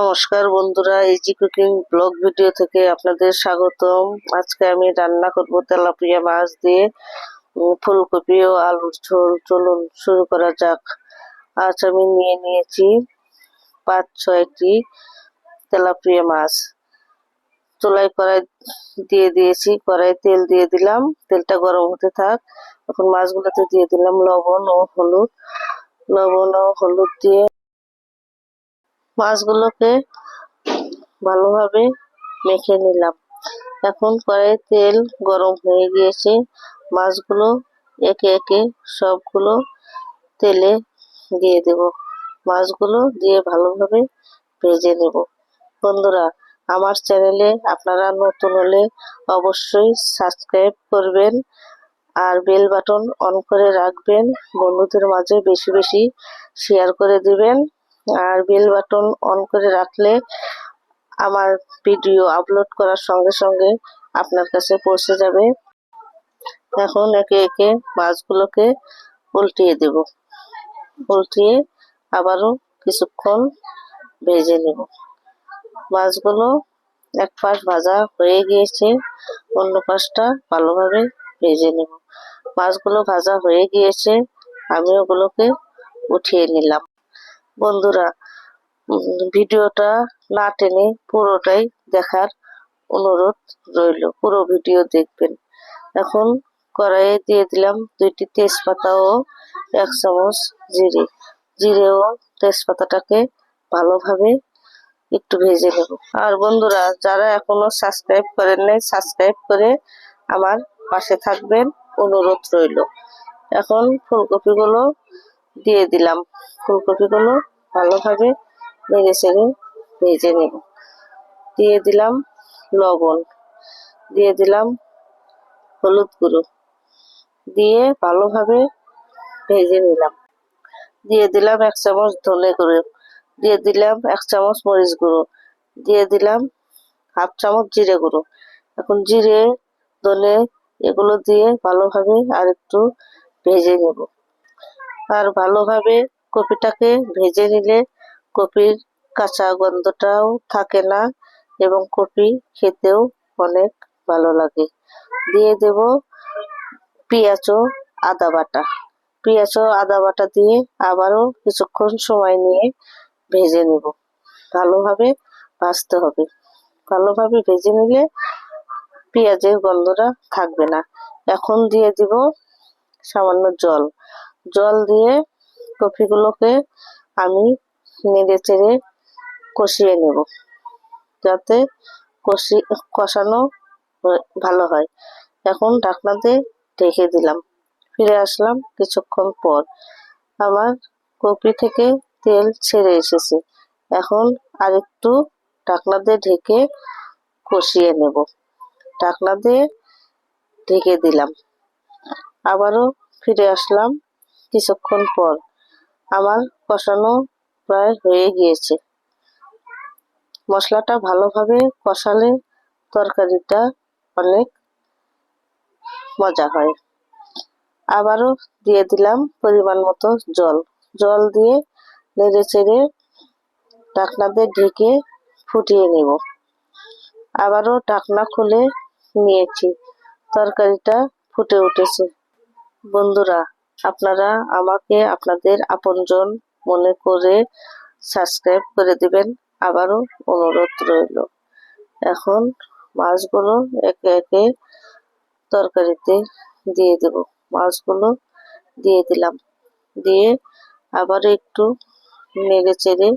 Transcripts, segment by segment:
নমস্কার বন্ধুরা easy cooking blog video থেকে আপনাদের স্বাগতম। আজকে আমি রান্না করব তেলাপিয়া মাছ দিয়ে। ফুলকপি ও আলুর ঝোল। চলুন শুরু করা যাক। আজ আমি নিয়ে নিয়েছি পাঁচ, ছয়টি তেলাপিয়া মাছ। চুলাই কড়াই দিয়ে দিয়েছি। কড়াই তেল দিয়ে দিলাম। তেলটা গরম হতে থাক। এখন মাছগুলোতে দিয়ে দিলাম লবণ ও হলুদ। লবণ ও হলুদ দিয়ে মাছগুলোকে ভালোভাবে মেখে নিলাম। এখন কড়াই তেল গরম হয়ে গিয়েছে। মাছগুলো একে একে সবগুলো তেলে দিয়ে দেব। মাছগুলো দিয়ে ভালোভাবে ভেজে নেব। বন্ধুরা, আমার চ্যানেলে আপনারা নতুন হলে অবশ্যই সাবস্ক্রাইব করবেন আর বেল বাটন অন করে রাখবেন। বন্ধুদের মাঝে বেশি বেশি শেয়ার করে দিবেন। আর বেল বাটন অন করে রাখলে আমার ভিডিও আপলোড করার সঙ্গে সঙ্গে আপনার কাছে পৌঁছে যাবে। এখন একে একে মাছগুলোকে উল্টিয়ে দেব। উল্টিয়ে আবারও কিছুক্ষণ ভেজে নেব। মাছগুলো এক পাশ ভাজা হয়ে গিয়েছে, অন্য পাশটা ভালোভাবে ভেজে নেব। মাছগুলো ভাজা হয়ে গিয়েছে, আমি ওগুলোকে উঠিয়ে নিলাম। বন্ধুরা, ভিডিওটা না টেনে পুরোটাই দেখার অনুরোধ রইল। পুরো ভিডিও দেখবেন। এখন কড়াইয়ে দিয়ে দিলাম দুইটি তেজপাতা ও এক চামচ জিরে। জিরে ও তেজপাতাটাকে ভালোভাবে একটু ভেজে নেব। আর বন্ধুরা, যারা এখনও সাবস্ক্রাইব করেন নাই, সাবস্ক্রাইব করে আমার পাশে থাকবেন। অনুরোধ রইল। এখন ফুলকপিগুলো দিয়ে দিলাম। ফুলকপিগুলো ভালোভাবে নেড়ে চেড়ে ভেজে নেব। দিয়ে দিলাম লবণ। দিয়ে দিলাম হলুদ গুঁড়ো। দিয়ে ভালোভাবে ভেজে নিলাম। দিয়ে দিলাম এক চামচ ধনে গুঁড়ো। দিয়ে দিলাম এক চামচ মরিচ গুঁড়ো। দিয়ে দিলাম হাফ চামচ জিরে গুঁড়ো। এখন জিরে, ধনে এগুলো দিয়ে ভালোভাবে আর একটু ভেজে নেব। আর ভালোভাবে কপিটাকে ভেজে নিলে কপির কাঁচা গন্ধটাও থাকে না এবং কপি খেতেও অনেক ভালো লাগে। দিয়ে দেব পেঁয়াজ ও আদা বাটা। পেঁয়াজ ও আদা বাটা দিয়ে আবারও কিছুক্ষণ সময় নিয়ে ভেজে নেব। ভালোভাবে ভাজতে হবে। ভালোভাবে ভেজে নিলে পেঁয়াজের গন্ধটা থাকবে না। এখন দিয়ে দিব সামান্য জল। জল দিয়ে কফিগুলোকে আমি নেড়ে চেড়ে কষিয়ে নেব, যাতে কষি, কষানো ভালো হয়। এখন ঢাকনাতে ঢেকে দিলাম। ফিরে আসলাম কিছুক্ষণ পর। আমার কপি থেকে তেল ছেড়ে এসেছে। এখন আরেকটু ঢাকনা দিয়ে ঢেকে কষিয়ে নেব। ঢাকনা দিয়ে ঢেকে দিলাম। আবারও ফিরে আসলাম কিছুক্ষণ পর আমার কষানো প্রায় হয়ে গিয়েছে। মশলাটা ভালোভাবে কষালে তরকারিটা অনেক মজা হয়। আবারও দিয়ে দিলাম পরিমাণ মতো জল। জল দিয়ে নেড়ে চেড়ে ঢাকনা দিয়ে ঢেকে ফুটিয়ে নেব। আবারও ঢাকনা খুলে নিয়েছি। তরকারিটা ফুটে উঠেছে। বন্ধুরা আপনারা আমাকে আপনাদের আপনজন মনে করে সাবস্ক্রাইব করে দিবেন। আবারও অনুরোধ রইল। এখন মাছগুলো একে একে তরকারিতে দিয়ে দেব। মাছগুলো দিয়ে দিলাম। দিয়ে আবার একটু নেড়ে চেড়ে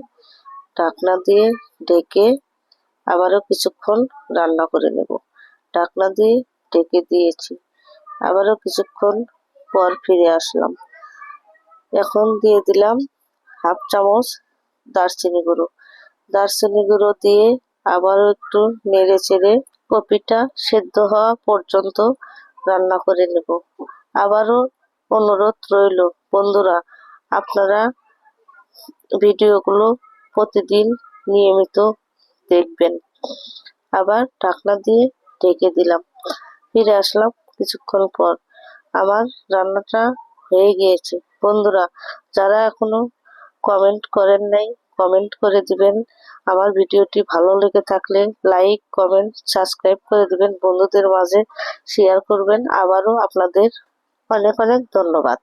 ঢাকনা দিয়ে ঢেকে আবারও কিছুক্ষণ রান্না করে নেব। ঢাকনা দিয়ে ঢেকে দিয়েছি। আবারও কিছুক্ষণ পর ফিরে আসলাম। এখন দিয়ে দিলাম হাফ চামচ দারচিনি গুঁড়ো। দারচিনি গুঁড়ো দিয়ে আবারও একটু নেড়ে চেড়ে কপিটা সেদ্ধ হওয়া পর্যন্ত রান্না করে নেব। আবারও অনুরোধ রইল, বন্ধুরা, আপনারা ভিডিওগুলো প্রতিদিন নিয়মিত দেখবেন। আবার ঢাকনা দিয়ে ঢেকে দিলাম। ফিরে আসলাম কিছুক্ষণ পর। আমার রান্নাটা হয়ে গিয়েছে। বন্ধুরা, যারা এখনও কমেন্ট করেন নাই কমেন্ট করে দিবেন। আমার ভিডিওটি ভালো লেগে থাকলে লাইক কমেন্ট সাবস্ক্রাইব করে দিবেন। বন্ধুদের মাঝে শেয়ার করবেন। আবারও আপনাদের অনেক অনেক ধন্যবাদ।